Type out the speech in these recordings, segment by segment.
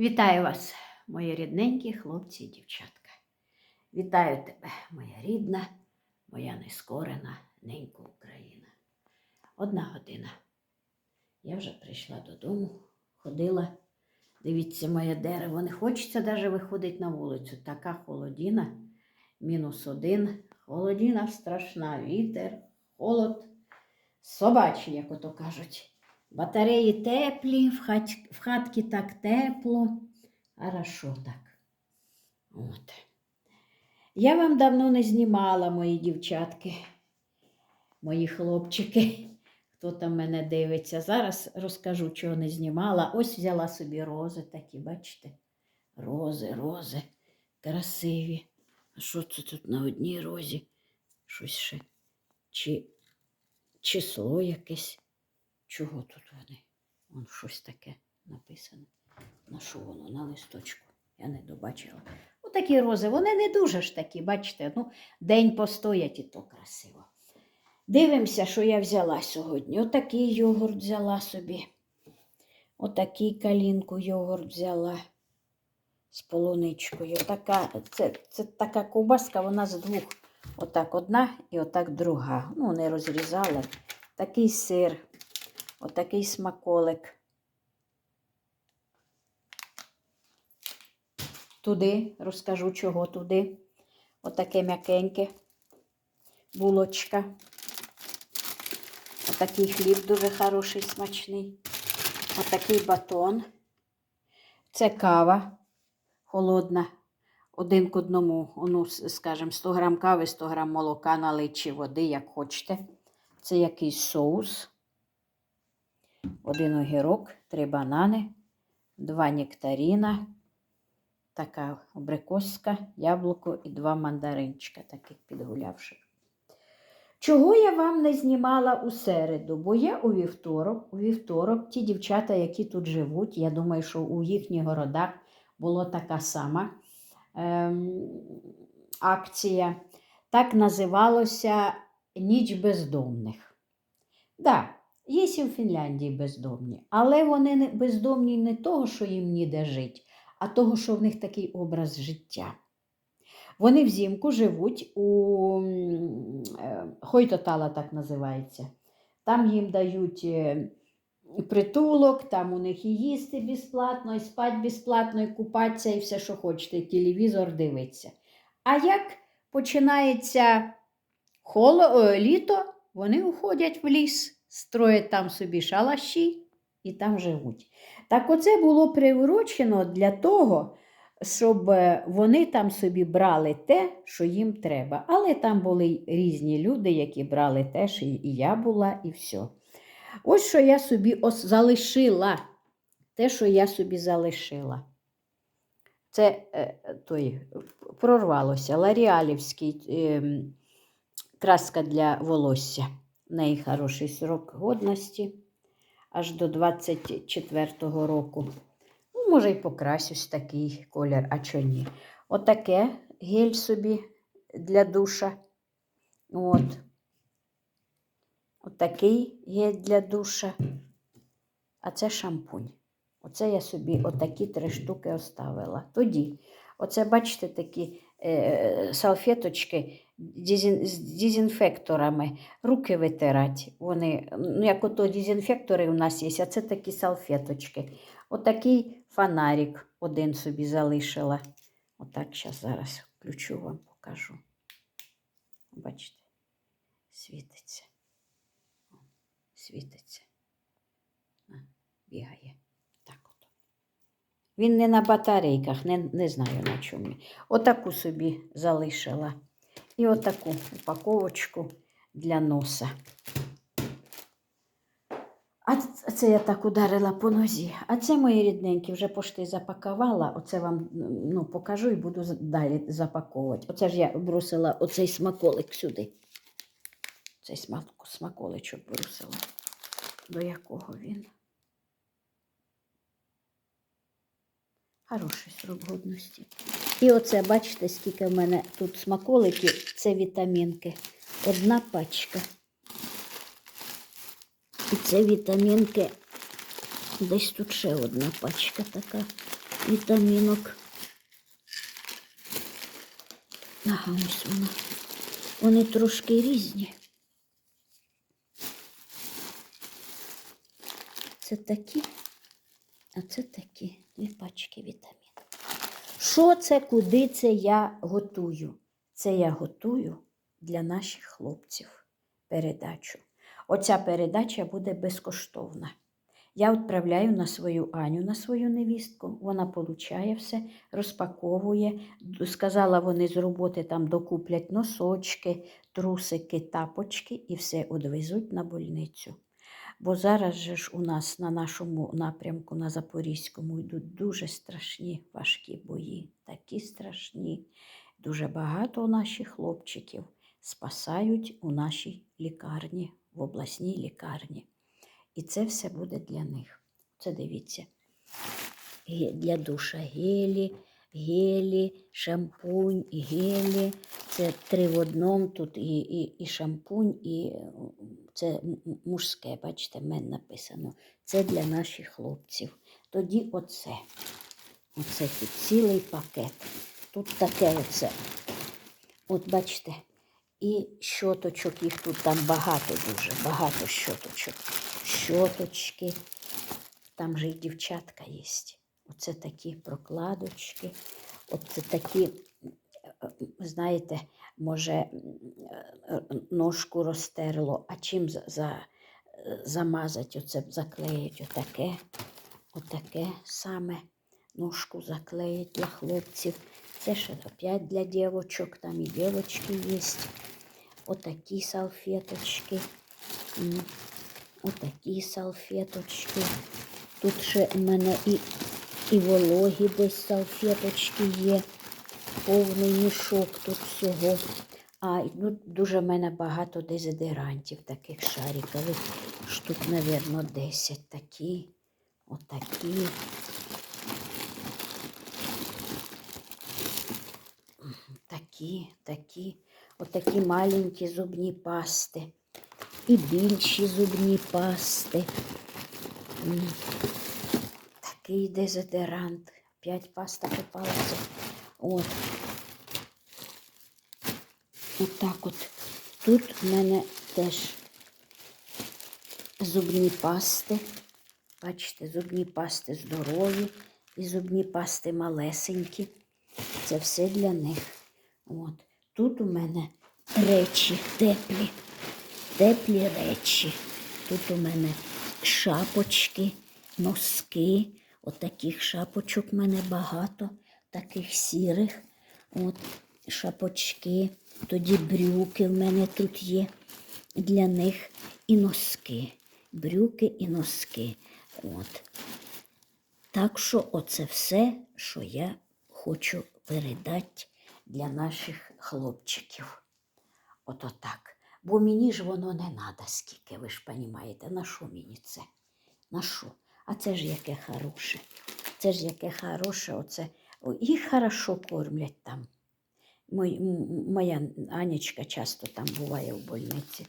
Вітаю вас, мої рідненькі хлопці і дівчатка. Вітаю тебе, моя рідна, моя нескорена ненька Україна. Одна година. Я вже прийшла додому, ходила. Дивіться, моє дерево. Не хочеться навіть виходити на вулицю. Така холодіна, мінус один. Холодіна страшна, вітер, холод, собачий, як ото кажуть. Батареї теплі, в, хат, в хатці так тепло. Хорошо так. От. Я вам давно не знімала, мої дівчатки, мої хлопчики. Хто там мене дивиться. Зараз розкажу, чого не знімала. Ось взяла собі рози такі, бачите? Рози, рози, красиві. А що це тут на одній розі? Щось ще. Чи число якесь. Чого тут вони? Вон щось таке написане. На що воно? На листочку. Я не добачила. Отакі рози, вони не дуже ж такі, бачите, ну, день постоять і то красиво. Дивимося, що я взяла сьогодні. Отакий йогурт взяла собі. Отакий калінку йогурт взяла з полуничкою. Така, це, це така ковбаска, вона з двох. Отак одна і отак друга. Ну, не розрізала. Такий сир. Отакий смаколик. Туди розкажу, чого туди. Отаке м'якеньке булочка. Отакий хліб дуже хороший, смачний. Отакий батон. Це кава холодна. Один к одному, ну, скажімо, 100 грам кави, 100 грам молока налить чи води, як хочете. Це якийсь соус один огірок, три банани, два нектаріна, така абрикоска, яблуко і два мандаринчика, таких підгулявших. Чого я вам не знімала у середу? Бо я у вівторок, у вівторок, ті дівчата, які тут живуть, я думаю, що у їхніх городах була така сама ем, акція. Так називалося Ніч бездомних. Да, Є і в Фінляндії бездомні, але вони бездомні не того, що їм ніде жити, а того, що в них такий образ життя. Вони взимку живуть у е, Хойтотала, так називається. Там їм дають е, притулок, там у них і їсти безплатно, і спати безплатно, і купатися, і все, що хочете, і телевізор дивиться. А як починається холо, літо, вони уходять в ліс строять там собі шалаші і там живуть. Так оце було приурочено для того, щоб е, вони там собі брали те, що їм треба. Але там були різні люди, які брали теж, і я була, і все. Ось що я собі залишила. Те, що я собі залишила. Це е, той, прорвалося Ларіалівський е, краска для волосся. В неї хороший срок годності аж до 24-го року. Ну, Може, і покрасюсь такий колір, а чого ні. Отаке гель собі для душа. От. Отакий гель для душа. А це шампунь. Оце я собі отакі три штуки оставила. Тоді, оце, бачите, такі салфеточки з дезінфекторами руки витирати. Вони, ну, як ото дезінфектори у нас є, а це такі салфеточки. Отакий фонарик один собі залишила. Отак зараз зараз включу вам, покажу. Бачите, світиться. Світиться. Бігає. Він не на батарейках, не не знаю на чому. Отаку собі залишила. І отаку упаковочку для носа. А це я так ударила по нозі. А це мої рідненькі вже пошти запакувала. Оце вам ну, покажу і буду далі запаковувати. Оце ж я бросила оцей смаколик сюди. Цей смаколичок бросила. До якого він? Хороший срок годності. І оце, бачите, скільки в мене тут смаколиків, це вітамінки. Одна пачка. І це вітамінки. Десь тут ще одна пачка така. вітамінок. Ага, ось вона. Вони трошки різні. Це такі, а це такі дві пачки вітамін. Що це, куди це я готую? Це я готую для наших хлопців передачу. Оця передача буде безкоштовна. Я відправляю на свою Аню, на свою невістку. Вона получає все, розпаковує. Сказала, вони з роботи там докуплять носочки, трусики, тапочки і все одвезуть на больницю. Бо зараз же ж у нас на нашому напрямку, на Запорізькому, йдуть дуже страшні важкі бої, такі страшні. Дуже багато наших хлопчиків спасають у нашій лікарні, в обласній лікарні. І це все буде для них. Це дивіться. Для душа гелі, гелі, шампунь, гелі. Це три в одному тут і, і, і шампунь, і це мужське, бачите, мен написано. Це для наших хлопців. Тоді оце. Оце тут цілий пакет. Тут таке оце. От бачите, і щоточок, їх тут там багато дуже, багато щоточок. Щоточки. Там же і дівчатка є. Оце такі прокладочки. Оце такі, е, знаєте, може, е, ножку розтерло, а чим за, за, е, замазати, оце заклеїть отаке, отаке саме ножку заклеїть для хлопців. Це ще опять для дівочок, там і дівочки є. Отакі салфеточки. Отакі салфеточки. Тут ще в мене і, і вологі десь салфеточки є. Повний мішок тут всього. А ну, дуже в мене багато дезодорантів таких шарикових. Штук, мабуть, 10 такі. Отакі. Такі, такі, отакі маленькі зубні пасти. І більші зубні пасти. Такий дезодорант. П'ять паста попалася. От. Отак от. Тут в мене теж зубні пасти. Бачите, зубні пасти здорові і зубні пасти малесенькі. Це все для них. От. Тут у мене речі теплі, теплі речі. Тут у мене шапочки, носки. От шапочок в мене багато, таких сірих. От шапочки. Тоді брюки в мене тут є для них і носки. Брюки і носки. От. Так що оце все, що я хочу передати для наших хлопчиків. Ото так. Бо мені ж воно не треба скільки, ви ж розумієте, на що мені це? На що? А це ж яке хороше. Це ж яке хороше, оце. Їх хорошо кормлять там. Мой, моя Анечка часто там буває в больниці.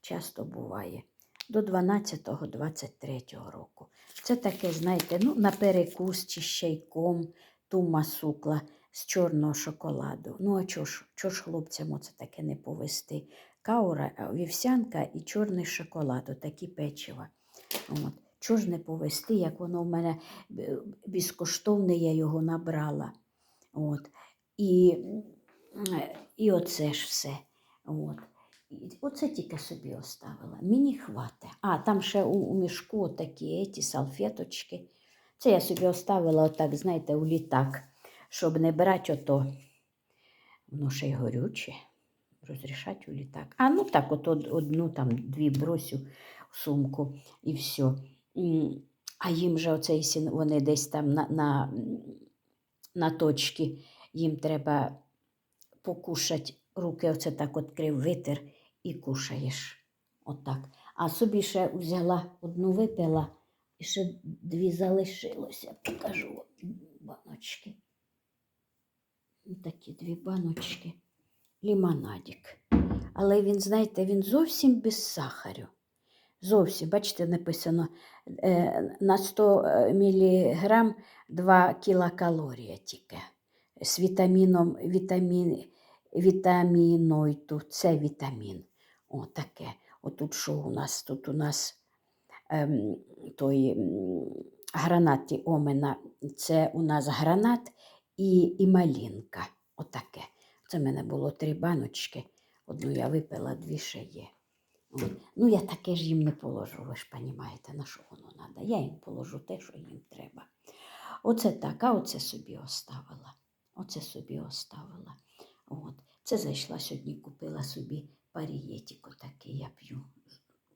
Часто буває. До 12-23 року. Це таке, знаєте, ну, на перекус чи з чайком, тума сукла з чорного шоколаду. Ну, а чого ж, чого ж хлопцям оце таке не повести? Каура, вівсянка і чорний шоколад, отакі печива. От. Чого ж не повести, як воно в мене е, безкоштовне, я його набрала. От. І, м, і оце ж все. От. Оце тільки собі оставила. Мені хватить. А, там ще у, у мішку такі ті салфеточки. Це я собі оставила отак, знаєте, у літак, щоб не брати ото. Воно ще й горюче. Розрішати у літак. А ну так, от одну там дві бросю в сумку і все. А їм же оцей сін, вони десь там на, на, на точці, їм треба покушати руки, оце так відкрив, витер і кушаєш. Отак. А собі ще взяла одну випила і ще дві залишилося. Покажу баночки. Такі дві баночки. Лімонадик. Але він, знаєте, він зовсім без сахарю. Зовсім, бачите, написано е, на 100 мг 2 кілокалорія тільки. З вітаміном, вітамін, вітамінойту, це вітамін. О, таке. Отут що у нас? Тут у нас ем, той м, гранат і омена, це у нас гранат і, і малінка. Отаке. Це в мене було три баночки. Одну я випила, дві ще є. Ну, я таке ж їм не положу, ви ж розумієте, на що воно треба. Я їм положу те, що їм треба. Оце так, а оце собі оставила. Оце собі оставила. От. Це зайшла сьогодні, купила собі парієтік отакий, я п'ю.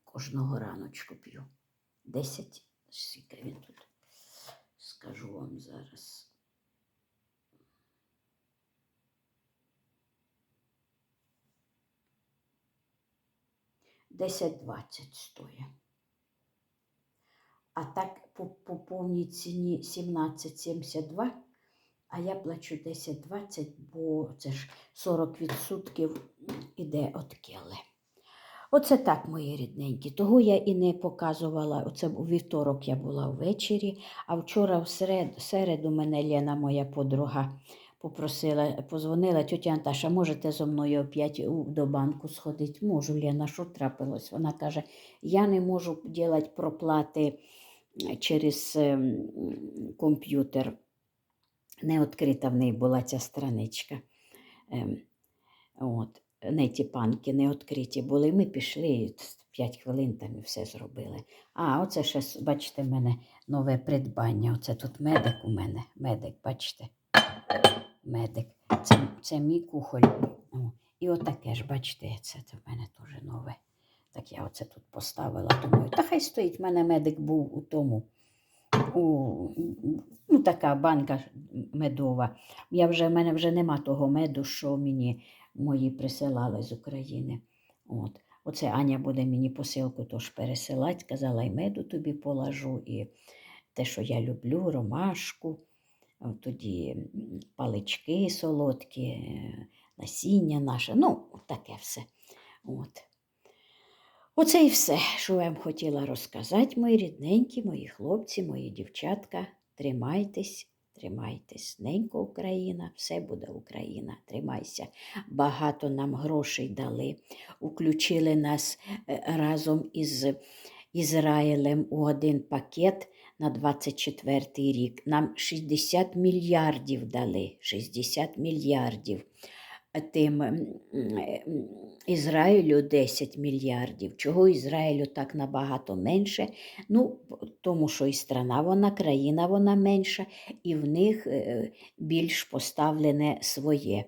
Кожного раночку п'ю. 10, скільки він тут. Скажу вам зараз. Десять-двадцять стоїть. А так по, по повній ціні 17,72, а я плачу 10,20, бо це ж 40% іде від кели. Оце так, мої рідненькі. Того я і не показувала. Оце у вівторок я була ввечері, а вчора в серед, середу мене Лена, моя подруга, попросила, позвонила, тетя Анташа, можете зо мною опять до банку сходити? Можу, Лена, що трапилось? Вона каже, я не можу робити проплати через ем, комп'ютер. Не відкрита в неї була ця страничка. Ем, От, не ті панки не відкриті були. Ми пішли і 5 хвилин там і все зробили. А, оце ще, бачите, в мене нове придбання. Оце тут медик у мене. Медик, бачите? Медик. Це, це мій кухоль. І отаке ж, бачите, це, це в мене теж нове. Так я оце тут поставила. Думаю, та хай стоїть, в мене медик був у тому. У, ну, така банка медова. Я вже, в мене вже нема того меду, що мені мої присилали з України. От. Оце Аня буде мені посилку тож пересилати. Казала, і меду тобі положу, і те, що я люблю, ромашку, тоді палички солодкі, е, насіння наше. Ну, таке все. От. Оце і все, що я вам хотіла розказати, мої рідненькі, мої хлопці, мої дівчатка. Тримайтесь, тримайтесь. Ненько Україна, все буде Україна. Тримайся. Багато нам грошей дали. Уключили нас е, разом із Ізраїлем у один пакет на 24 рік. Нам 60 мільярдів дали. 60 мільярдів. Тим Ізраїлю 10 мільярдів. Чого Ізраїлю так набагато менше? Ну, тому що і страна вона, країна вона менша, і в них е, більш поставлене своє.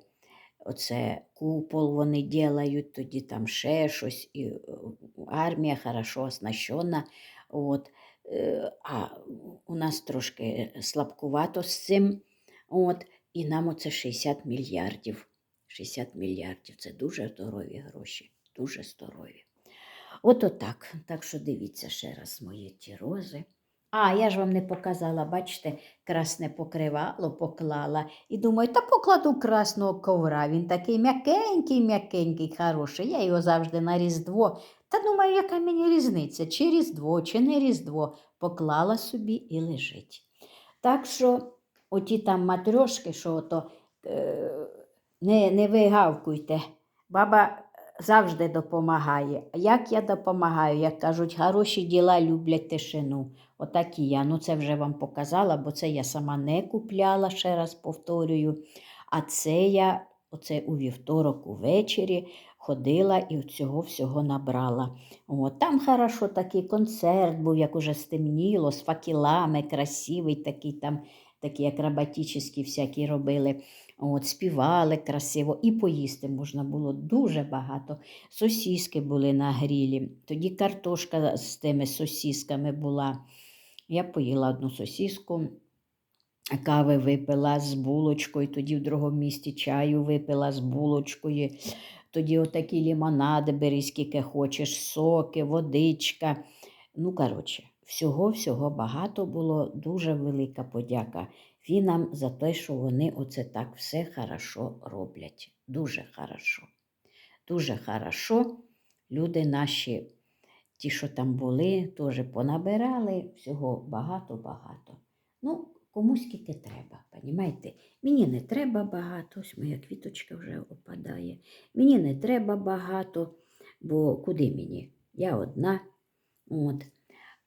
Оце купол вони ділають, тоді там ще щось, і е, армія хорошо оснащена. От. Е, А у нас трошки слабкувато з цим. От. І нам оце 60 мільярдів. 60 мільярдів це дуже здорові гроші, дуже здорові. От отак. Так що дивіться ще раз мої ті рози. А, я ж вам не показала, бачите, красне покривало поклала. І думаю, та покладу красного ковра. Він такий м'якенький, м'якенький, хороший. Я його завжди на Різдво. Та думаю, яка мені різниця, чи Різдво, чи не Різдво. Поклала собі і лежить. Так що оті там матрьошки, що ото, е, не, не вигавкуйте. Баба завжди допомагає. Як я допомагаю? Як кажуть, хороші діла люблять тишину. Отак і я. Ну, це вже вам показала, бо це я сама не купляла, ще раз повторюю. А це я оце у вівторок увечері ходила і цього всього набрала. От, там хорошо такий концерт був, як уже стемніло, з факелами, красивий такий там, такі акробатичні всякі робили. От, співали красиво, і поїсти можна було дуже багато. Сосіски були на грілі. Тоді картошка з тими сосісками була. Я поїла одну сосіску, кави випила з булочкою, тоді в другому місті чаю випила з булочкою. Тоді отакі лімонади бери, скільки хочеш, соки, водичка. Ну, коротше, всього-всього багато було. Дуже велика подяка фінам за те, що вони оце так все хорошо роблять. Дуже хорошо. Дуже хорошо. Люди наші ті, що там були, теж понабирали всього багато-багато. Ну, кому скільки треба, понімаєте? Мені не треба багато, ось моя квіточка вже опадає. Мені не треба багато, бо куди мені? Я одна. От.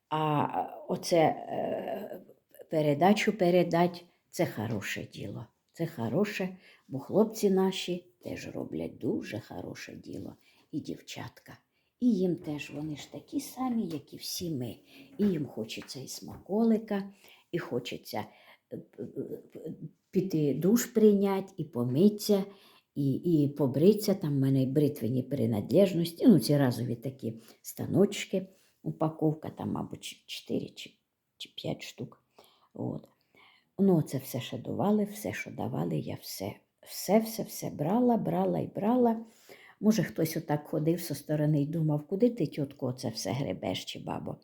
А оце е, передачу передать це хороше діло. Це хороше, бо хлопці наші теж роблять дуже хороше діло. І дівчатка. І їм теж вони ж такі самі, як і всі ми. І їм хочеться і смаколика, і хочеться е, п- п- піти душ прийняти, і помитися, і, і побритися. Там в мене бритвені принадлежності, ну, ці разові такі станочки, упаковка, там, мабуть, 4 чи, чи 5 штук. От. Ну, це все що давали, все, що давали, я все, все, все, все брала, брала і брала. Може, хтось отак ходив зі сторони і думав, куди ти, тітко, це все гребеш чи бабо.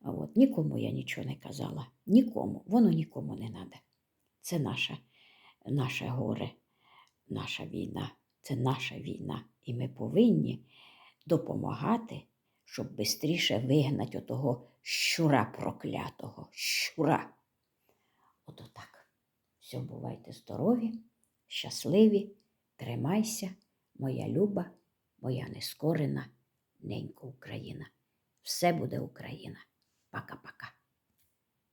От нікому я нічого не казала. Нікому, воно нікому не треба. Це наше, наше горе, наша війна, це наша війна. І ми повинні допомагати, щоб швидше вигнати отого щура проклятого, щура. Ото так. Все, бувайте здорові, щасливі, тримайся, моя люба, моя нескорена ненька Україна. Все буде Україна. Пока-пока.